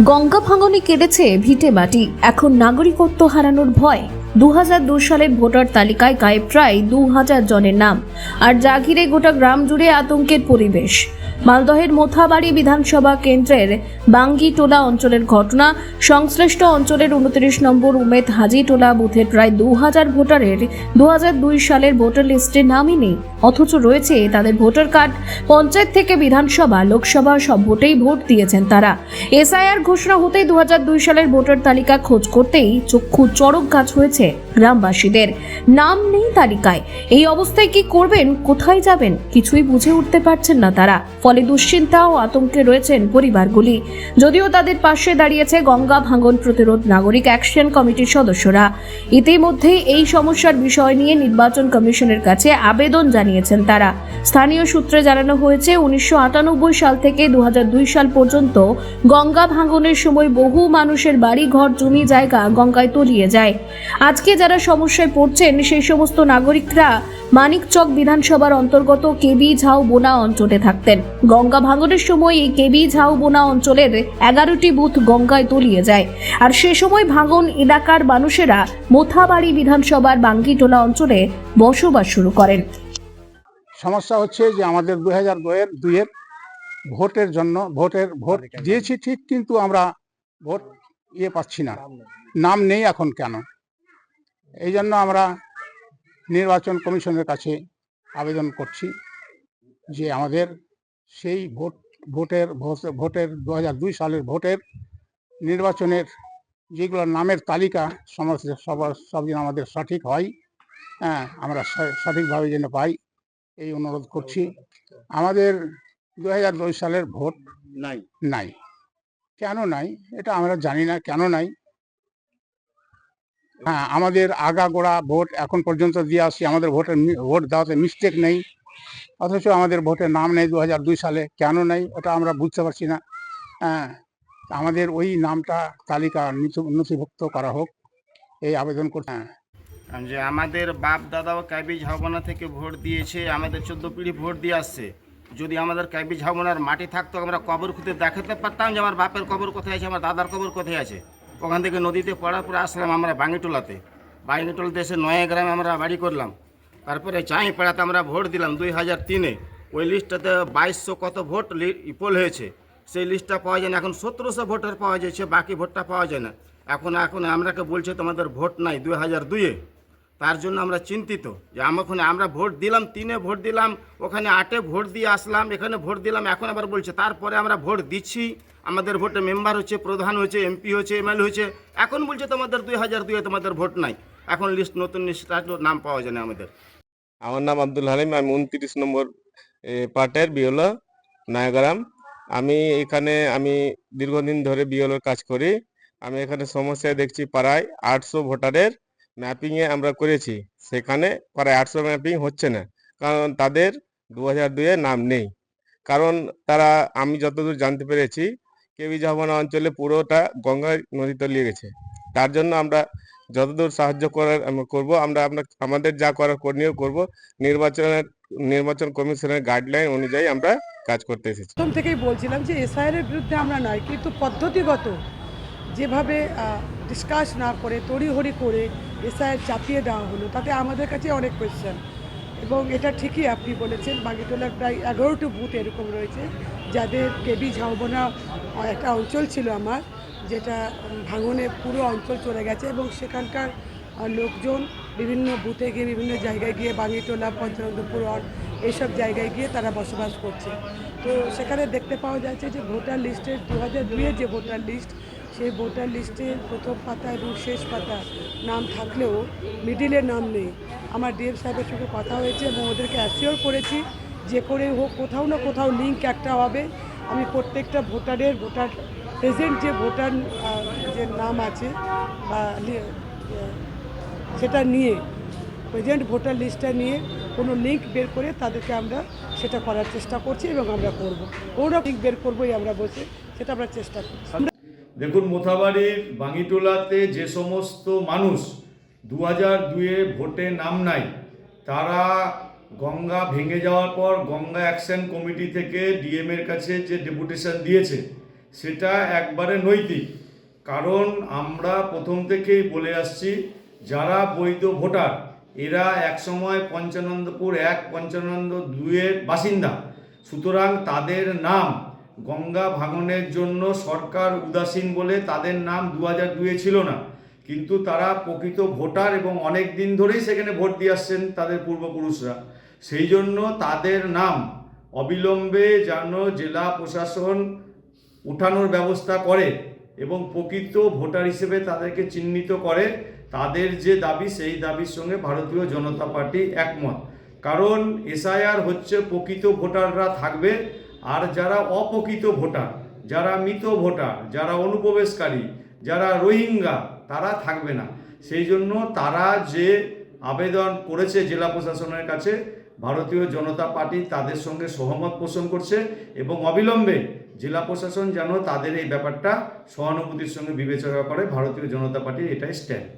গঙ্গা ভাঙনে কেঁদেছে ভিটে মাটি। এখন নাগরিকত্ব হারানোর ভয়। দু সালের ভোটার তালিকায় গায়ে প্রায় দু হাজার জনের নাম। আর যা ঘিরে গোটা গ্রাম জুড়ে আতঙ্কের পরিবেশ। মালদহের মোথাবাড়ি বিধানসভা কেন্দ্রের বাঙ্গিটোলা অঞ্চলের ঘটনা, সংশ্লিষ্ট অঞ্চলের উনত্রিশ নম্বর উমেদ হাজিটোলা বুথের প্রায় দু হাজার ভোটারের দু সালের ভোটার লিস্টে নামই নেই। অথচ রয়েছে তাদের ভোটার কার্ড। পঞ্চায়েত থেকে বিধানসভা, লোকসভা সব ভোটেই ভোট দিয়েছেন তারা। এসআইআর ঘোষণা হতেই দু সালের ভোটার তালিকা খোঁজ করতেই চক্ষু চড়ক গাছ হয়েছে গ্রামবাসীদের। নাম নেই তালিকায়। এই অবস্থায় কি করবেন? কোথায় যাবেন? কিছুই বুঝে উঠতে পারছেন না তারা। ফলে দুশ্চিন্তা ও আতঙ্কে রয়েছেন পরিবারগুলি। যদিও তাদের পাশে দাঁড়িয়েছে গঙ্গা ভাঙন প্রতিরোধ নাগরিক অ্যাকশন কমিটির সদস্যরা। ইতিমধ্যে এই সমস্যার বিষয় নিয়ে নির্বাচন কমিশনের কাছে আবেদন জানিয়েছেন তারা। স্থানীয় সূত্রে জানানো হয়েছে, উনিশশো আটানব্বই সাল থেকে দু হাজার দুই সাল পর্যন্ত গঙ্গা ভাঙনের সময় বহু মানুষের বাড়ি ঘর জমি, জায়গা গঙ্গায় তলিয়ে যায়। আজকে যারা সমস্যায় পড়ছেন, সেই সমস্ত নাগরিকরা মানিকচক বিধানসভার অন্তর্গত কেবি ঝাউ বোনা অঞ্চলে থাকতেন। গঙ্গা ভাঙনের সময় এই কেবি ঝাউ বোনা অঞ্চলের এগারোটি বুথ গঙ্গায় তলিয়ে যায়। আর সে সময় ভাঙন এলাকার মানুষেরা মোথাবাড়ি বিধানসভার বাঙ্গিটোলা অঞ্চলে বসবাস শুরু করেন। সমস্যা হচ্ছে যে আমাদের দুই হাজার দুয়ের দুইয়ের ভোটের জন্য, ভোটের ভোট দিয়েছি ঠিক, কিন্তু আমরা ভোট ইয়ে পাচ্ছি না। নাম নেই এখন কেন? এই জন্য আমরা নির্বাচন কমিশনের কাছে আবেদন করছি যে আমাদের সেই ভোট ভোটের ভোট- ভোটের দু হাজার দুই সালের ভোটের নির্বাচনের যেগুলো নামের তালিকা সমস্ত সবার সব যেন আমাদের সঠিক হয় হ্যাঁ আমরা সঠিকভাবে যেন পাই এই অনুরোধ করছি। আমাদের দু হাজার দুই সালের ভোট নাই। নাই। কেন নাই? এটা আমরা জানি না। কেন নাই? হ্যাঁ আমাদের আগাগোড়া ভোট এখন পর্যন্ত দিয়ে আসছি। আমাদের ভোটের ভোট দেওয়াতে মিস্টেক নেই। অথচ আমাদের ভোটের নাম নেই দু হাজার দুই সালে। কেন নেই, ওটা আমরা বুঝতে পারছি না। হ্যাঁ আমাদের ওই নামটা তালিকা নথি- নথিভুক্ত করা হোক। এই আবেদন করছি হ্যাঁ। যে আমাদের বাপ দাদাও কাবিজ হাওবানা থেকে ভোট দিয়েছে, আমাদের চোদ্দ পিঢ়ি ভোট দিয়ে আসছে। যদি আমাদের কাবিজ হাওবানার মাটি থাকতো, আমরা কবর খুঁজে দেখাতে পারতাম যে আমার বাপের কবর কোথায় আছে, আমার দাদার কবর কোথায় আছে। ওখান থেকে নদীতে পড়ার পরে আসলাম আমরা বাঙিটোলাতে বাঙ্গিটোলাতে এসে নয়া গ্রামে আমরা বাড়ি করলাম। তারপরে চাই পাড়াতে আমরা ভোট দিলাম দুই হাজার তিনে। ওই লিস্টটাতে বাইশশো কত ভোট পোল হয়েছে। সেই লিস্টটা পাওয়া যায় না। এখন সতেরোশো ভোটার পাওয়া যাচ্ছে, বাকি ভোটটা পাওয়া যায় না। এখন এখন আমরাকে বলছে তোমাদের ভোট নাই দুই হাজার দুইয়ে। তার জন্য আমরা চিন্তিত যে আমাখানে আমরা ভোট দিলাম, তিনে ভোট দিলাম, ওখানে আটে ভোট দিয়ে আসলাম, এখানে ভোট দিলাম, এখন আবার বলছে, তারপরে আমরা ভোট দিচ্ছি। আমাদের ভোটে মেম্বার হচ্ছে, প্রধান হচ্ছে, এমপি হচ্ছে, এমএলএ হচ্ছে। এখন বলছে তোমাদের দুই হাজার দুইয়ে তোমাদের ভোট নাই। এখন লিস্ট নতুন লিস্ট নাম পাওয়া যায় না আমাদের। আমার নাম আব্দুল হালিম, আমি উনত্রিশ নম্বর পার্টের বিওলা নয়াগ্রাম। আমি এখানে, আমি দীর্ঘদিন ধরে বিওলোর কাজ করি। আমি এখানে সমস্যায় দেখছি প্রায় আটশো ভোটারের ম্যাপিংয়ে আমরা করেছি, সেখানে প্রায় আটশো ম্যাপিং হচ্ছে না, কারণ তাদের দু হাজার দুয়ে নাম নেই। কারণ তারা, আমি যতদূর জানতে পেরেছি কেবি জাহাবনা অঞ্চলে পুরোটা গঙ্গা নদী তলিয়ে গেছে। তার জন্য আমরা যতদূর সাহায্য করার, আমরা করব, আমরা আমরা, আমাদের যা করার করণীয় করব, নির্বাচনের, নির্বাচন কমিশনের গাইডলাইন অনুযায়ী আমরা কাজ করতে এসেছি। প্রথম থেকেই বলছিলাম যে এসআইআর এর বিরুদ্ধে আমরা নয়, কিন্তু পদ্ধতিগত যেভাবে ডিসকাস না করে তড়িহড়ি করে এসআইআর চাপিয়ে দেওয়া হলো, তাতে আমাদের কাছে অনেক কোয়েশ্চেন এবং এটা ঠিকই আপনি বলেছেন বাগিটোলার প্রায় এগারোটি বুথ এরকম রয়েছে, যাদের কেবি ঝাউবনা একটা অঞ্চল ছিল আমার, যেটা ভাঙনে পুরো অঞ্চল চলে গেছে এবং সেখানকার লোকজন বিভিন্ন বুথে গিয়ে, বিভিন্ন জায়গায় গিয়ে বাঙিটোলা পঞ্চানন্দপুর এইসব জায়গায় গিয়ে তারা বসবাস করছে। তো সেখানে দেখতে পাওয়া যাচ্ছে যে ভোটার লিস্টের দু হাজার যে ভোটার লিস্ট সেই ভোটার লিস্টের প্রথম পাতা এবং শেষ পাতা নাম থাকলেও মিডিলে নাম নেই। আমার ডিএম সাহেবের সঙ্গে কথা হয়েছে, এবং ওদেরকে অ্যাসিওর করেছি যে করে হোক, কোথাও না কোথাও লিঙ্ক একটা হবে। আমি প্রত্যেকটা ভোটারের, ভোটার প্রেজেন্ট যে ভোটার যে নাম আছে বা সেটা নিয়ে প্রেজেন্ট ভোটার লিস্টটা নিয়ে কোনো লিঙ্ক বের করে তাদেরকে আমরা সেটা করার চেষ্টা করছি এবং আমরা করব। কোনো লিঙ্ক বের করবোই আমরা বসে, সেটা আমরা চেষ্টা করছি। দেখুন, মোথাবাড়ির বাঙ্গিটোলাতে যে সমস্ত মানুষ দু হাজার দুয়ে ভোটে নাম নাই, তারা গঙ্গা ভেঙে যাওয়ার পর গঙ্গা অ্যাকশন কমিটি থেকে ডিএম এর কাছে যে ডেপুটেশন দিয়েছে, সেটা একবারে নৈতিক। কারণ আমরা প্রথম থেকেই বলে আসছি, যারা বৈধ ভোটার, এরা একসময় পঞ্চানন্দপুর এক পঞ্চানন্দ দুয়ের বাসিন্দা। সুতরাং তাদের নাম গঙ্গা ভাঙনের জন্য সরকার উদাসীন বলে তাদের নাম দু হাজার দুয়ে ছিল না। কিন্তু তারা প্রকৃত ভোটার এবং অনেক দিন ধরেই সেখানে ভোট দিয়ে আসছেন তাদের পূর্বপুরুষরা। সেই জন্য তাদের নাম অবিলম্বে যেন জেলা প্রশাসন উঠানোর ব্যবস্থা করে এবং প্রকৃত ভোটার হিসেবে তাদেরকে চিহ্নিত করে, তাদের যে দাবি সেই দাবির সঙ্গে ভারতীয় জনতা পার্টি একমত। কারণ এসআইআর হচ্ছে প্রকৃত ভোটাররা থাকবে আর যারা অপকৃত ভোটার, যারা মৃত ভোটার, যারা অনুপ্রবেশকারী, যারা রোহিঙ্গা, তারা থাকবে না। সেই জন্য তারা যে আবেদন করেছে জেলা প্রশাসনের কাছে, ভারতীয় জনতা পার্টি তাদের সঙ্গে সহমত পোষণ করছে এবং অবিলম্বে জেলা প্রশাসন যেন তাদের এই ব্যাপারটা সহানুভূতির সঙ্গে বিবেচনা করে ভারতীয় জনতা পার্টির এটাই স্ট্যান্ড।